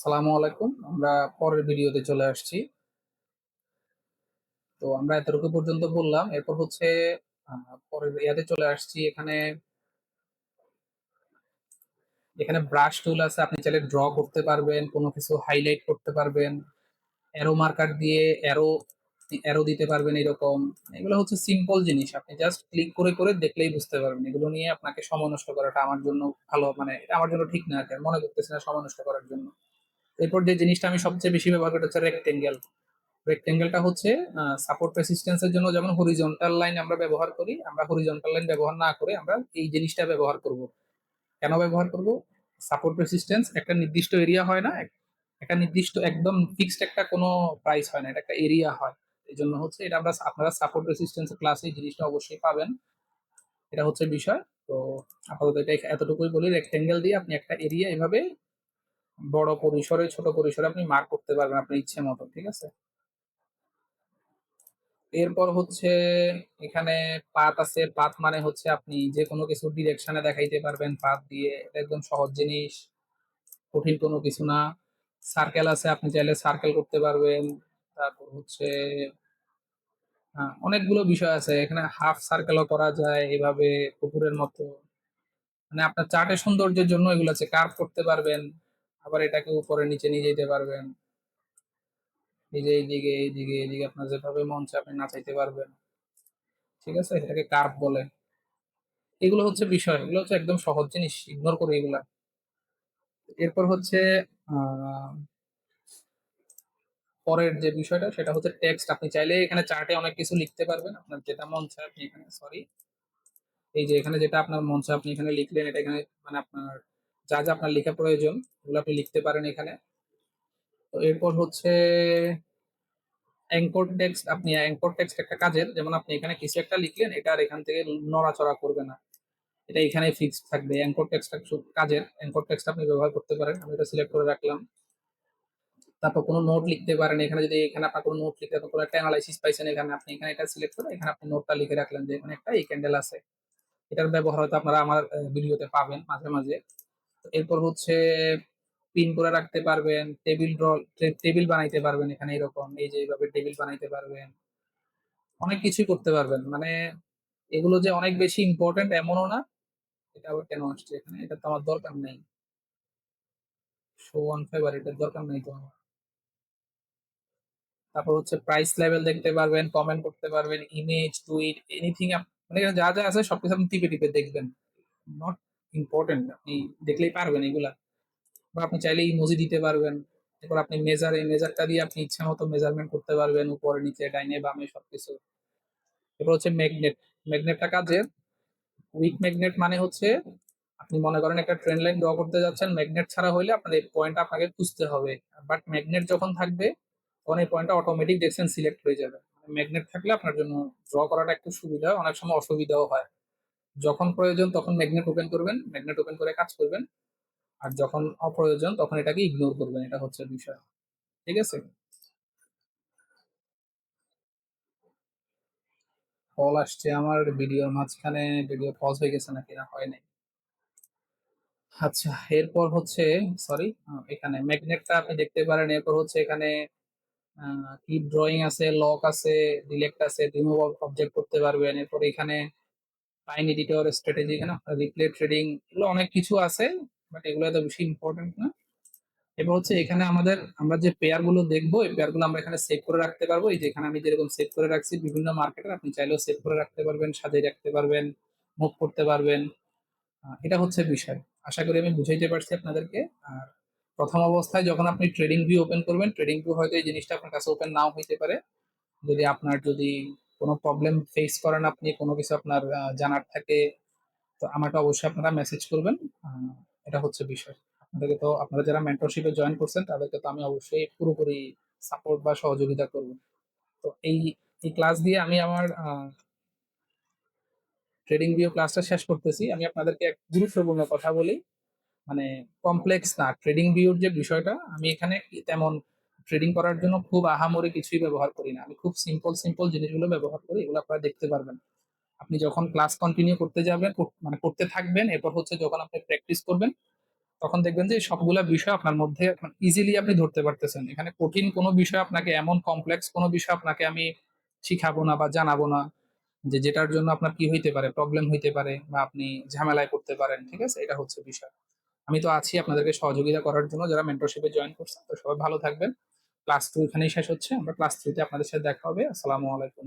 সালামু আলাইকুম। আমরা পরের ভিডিওতে চলে আসছি। তো আমরা এতটুকু পর্যন্ত বললাম। এরপর হচ্ছে পরের ইয়াতে চলে আসছি। এখানে এখানে ব্রাশ টুল আছে। আপনি চাইলে ড্র করতে পারবেন, কোনো কিছু হাইলাইট করতে পারবেন। অ্যারো মার্কার দিয়ে অ্যারো অ্যারো দিতে পারবেন এরকম। এগুলো হচ্ছে সিম্পল জিনিস। আপনি জাস্ট ক্লিক করে করে দেখলেই বুঝতে পারবেন। এগুলো নিয়ে আপনাকে সময় নষ্ট করাটা আমার জন্য ভালো মানে এটা আমার জন্য ঠিক না মনে করতেছি না সময় নষ্ট করার জন্য। এরপর যে জিনিসটা আমি সবচেয়ে বেশি ব্যবহার করি হচ্ছে রেক্টেঙ্গেল রেক্টেঙ্গেলটা হচ্ছে সাপোর্ট রেসিস্টেন্সের জন্য যেমন হরিজন্টাল লাইন আমরা ব্যবহার করি, আমরা হরিজন্টাল লাইন ব্যবহার না করে আমরা এই জিনিসটা ব্যবহার করব। কেন ব্যবহার করব? সাপোর্ট রেসিস্টেন্স একটা নির্দিষ্ট এরিয়া হয় না, একটা নির্দিষ্ট একদম ফিক্সড একটা কোনো প্রাইস হয় না, এটা একটা এরিয়া হয়। এই জন্য হচ্ছে এটা আমরা আপনারা সাপোর্ট রেসিস্টেন্স ক্লাসে এই জিনিসটা অবশ্যই পাবেন। এটা হচ্ছে বিষয়। তো আপাতত এটা এতটুকুই বলি। রেক্টেঙ্গেল দিয়ে আপনি একটা এরিয়া এভাবে বড় পরিসরে ছোট পরিসরে আপনি মার্ক করতে পারবেন আপনার ইচ্ছে মতো ঠিক আছে? এরপর হচ্ছে এখানে পাত আছে। পাত মানে হচ্ছে আপনি যে কোনো কিছু ডিরেকশনে দেখাইতে পারবেন পাত দিয়ে। এটা একদম সহজ জিনিস কঠিন কোনো কিছু না। সার্কেল আছে আপনি চাইলে সার্কেল করতে পারবেন। তারপর হচ্ছে আহ, অনেকগুলো বিষয় আছে। এখানে হাফ সার্কেলও করা যায় এভাবে কুকুরের মতো। মানে আপনার চার্টের সৌন্দর্যের জন্য এগুলো আছে। কার্ভ করতে পারবেন। আবার এটাকে উপরে নিচে নিয়ে যেতে পারবেন। এই যে এইদিকে এইদিকে এইদিকে আপনার যেভাবে মন চায় আপনি নাচাইতে পারবেন। ঠিক আছে? এটাকে কার্ভ বলে। এগুলো হচ্ছে বিষয়। এগুলো হচ্ছে একদম সহজ জিনিস। ইগনোর করে এগুলা। এরপর হচ্ছে পরের যে বিষয়টা, সেটা হচ্ছে টেক্সট আপনি চাইলে এখানে চার্টে অনেক কিছু লিখতে পারবেন। আপনার যেটা মন চায় আপনি এখানে সরি এই যে এখানে যেটা আপনার মন চায় আপনি এখানে লিখলেন, এটা এখানে মানে আপনার যা যা আপনার লেখা প্রয়োজন, ওগুলো আপনি লিখতে পারেন এখানে। তো এরপর হচ্ছে অ্যাঙ্কর টেক্সট আপনি অ্যাঙ্কর টেক্সট একটা কাজের, যেমন আপনি এখানে কিছু একটা লিখলেন, এটা আর এখান থেকে নড়াচড়া করবে না। এটা এখানে ফিক্সড থাকবে। অ্যাঙ্কর টেক্সট কাজের অ্যাঙ্কর টেক্সট আপনি ব্যবহার করতে পারেন। আমি এটা সিলেক্ট করে রাখলাম। তারপর কোনো নোট লিখতে পারেন। এখানে যদি এখানে আপনার কোনো নোট লিখতে, কোনো একটা অ্যানালাইসিস পাইছেন এখানে, আপনি এখানে এটা সিলেক্ট করে এখানে আপনি নোটটা লিখে রাখলেন যে এখানে একটা এই ক্যান্ডেল আছে। এটার ব্যবহার হয়তো আপনারা আমার ভিডিওতে পাবেন মাঝে মাঝে। এরপর হচ্ছে পিন করে রাখতে পারবেন, টেবিল ড্র টেবিল বানাইতে পারবেন এখানে এরকম, এই যে এইভাবে টেবিল বানাইতে পারবেন। অনেক কিছুই করতে পারবেন মানে এগুলো যে অনেক বেশি ইম্পর্টেন্ট এমনও না, এটা আবার কেন আসছে এখানে? এটা তো আমার দরকার নেই। শো অন ফেভার এটার দরকার নেই তো তারপর হচ্ছে প্রাইস লেভেল দেখতে পারবেন কমেন্ট করতে পারবেন ইমেজ টুইট এনিথিং মানে যা যা আছে সবকিছু আপনি টিপে টিপে দেখবেন। নট ইম্পর্টেন্ট আপনি দেখলেই পারবেন এগুলা। বা আপনি চাইলে ইমোজি দিতে পারবেন। এরপর আপনি মেজার এই মেজারটা দিয়ে আপনি ইচ্ছা মতো মেজারমেন্ট করতে পারবেন, উপরে, নিচে, ডাইনে, বামে সবকিছু। এরপর হচ্ছে ম্যাগনেট ম্যাগনেটটা কাজের উইক ম্যাগনেট মানে হচ্ছে আপনি মনে করেন একটা ট্রেন লাইন ড্র করতে যাচ্ছেন ম্যাগনেট ছাড়া হলে আপনার এই পয়েন্ট আপনাকে খুঁজতে হবে। বাট ম্যাগনেট যখন থাকবে, তখন এই পয়েন্টটা অটোমেটিক দেখছেন সিলেক্ট হয়ে যাবে। ম্যাগনেট থাকলে আপনার জন্য ড্র করাটা একটু সুবিধা, অনেক সময় অসুবিধাও হয়। যখন প্রয়োজন তখন ম্যাগনেট ওপেন করবেন ম্যাগনেট ওপেন করে কাজ করবেন। আর যখন অপ্রয়োজন তখন এটাকে ইগনোর করবেন, এটা হচ্ছে বিষয়। ঠিক আছে? কল আসছে আমার ভিডিওর মাঝখানে ভিডিও পজ হয়ে গেছে নাকি? না, হয় নাই। আচ্ছা এরপর হচ্ছে সরি এখানে ম্যাগনেটটা আপনি দেখতে পারেন, এরপর হচ্ছে এখানে কিপ ড্রয়িং আছে লক আছে ডিলেক্ট আছে রিমুভ অবজেক্ট করতে পারবেন। এরপর এখানে টাইম এডিটর স্ট্র্যাটেজি এখানে রিপ্লে ট্রেডিং এগুলো অনেক কিছু আছে বাট এগুলো এত বেশি ইম্পর্টেন্ট না। এবার হচ্ছে এখানে আমাদের, আমরা যে পেয়ারগুলো দেখব, এই পেয়ারগুলো আমরা এখানে সেভ করে রাখতে পারব। এই যে এখানে আমি যেরকম সেভ করে রাখছি, বিভিন্ন মার্কেটের আপনি চাইলেও সেভ করে রাখতে পারবেন, সাজিয়ে রাখতে পারবেন মুভ করতে পারবেন। এটা হচ্ছে বিষয়। আশা করি আমি বুঝাইতে পারছি আপনাদেরকে। আর প্রথম অবস্থায় যখন আপনি ট্রেডিং ভিউ ওপেন করবেন ট্রেডিং ভিউ হয়তো এই জিনিসটা আপনার কাছে ওপেন নাও হইতে পারে। যদি আপনার যদি কোনো প্রবলেম ফেস করেন আপনি, কোনো কিছু আপনার জানার থাকে, তো আমাকে অবশ্যই আপনারা মেসেজ করবেন। এটা হচ্ছে বিষয়। আপনাদেরকে তো, আপনারা যারা মেন্টরশিপে জয়েন করছেন, তাদেরকে তো আমি অবশ্যই পুরোপুরি সাপোর্ট বা সহযোগিতা করব। তো এই এই ক্লাস দিয়ে আমি আমার ট্রেডিং ভিউ ক্লাসটা শেষ করতেছি। আমি আপনাদেরকে এক গুরুত্বপূর্ণ কথা বলি। মানে কমপ্লেক্স না ট্রেডিং ভিউর যে বিষয়টা, আমি এখানে তেমন ট্রেডিং করার জন্য খুব আহামরি কিছুই ব্যবহার করি না আমি খুব সিম্পল সিম্পল জিনিসগুলো ব্যবহার করি এগুলো আপনারা দেখতে পারবেন আপনি যখন ক্লাস কন্টিনিউ করতে যাবেন মানে করতে থাকবেন এরপর হচ্ছে যখন আপনি প্র্যাকটিস করবেন তখন দেখবেন যে সবগুলা বিষয় আপনার মধ্যে ইজিলি আপনি ধরতে পারতেছেন। এখানে কঠিন কোনো বিষয় আপনাকে এমন কমপ্লেক্স কোনো বিষয় আপনাকে আমি শিখাবো না বা জানাব না। যে যেটার জন্য আপনার কি হইতে পারে, প্রবলেম হইতে পারে বা আপনি ঝামেলায় করতে পারেন। ঠিক আছে? এটা হচ্ছে বিষয়। আমি তো আছি আপনাদেরকে সহযোগিতা করার জন্য যারা মেন্টরশিপ জয়েন করছেন। তো সবাই ভালো থাকবেন। ক্লাস টু এখানেই শেষ হচ্ছে। আমরা ক্লাস 3 তে আপনাদের সাথে দেখা হবে। আসসালামু আলাইকুম।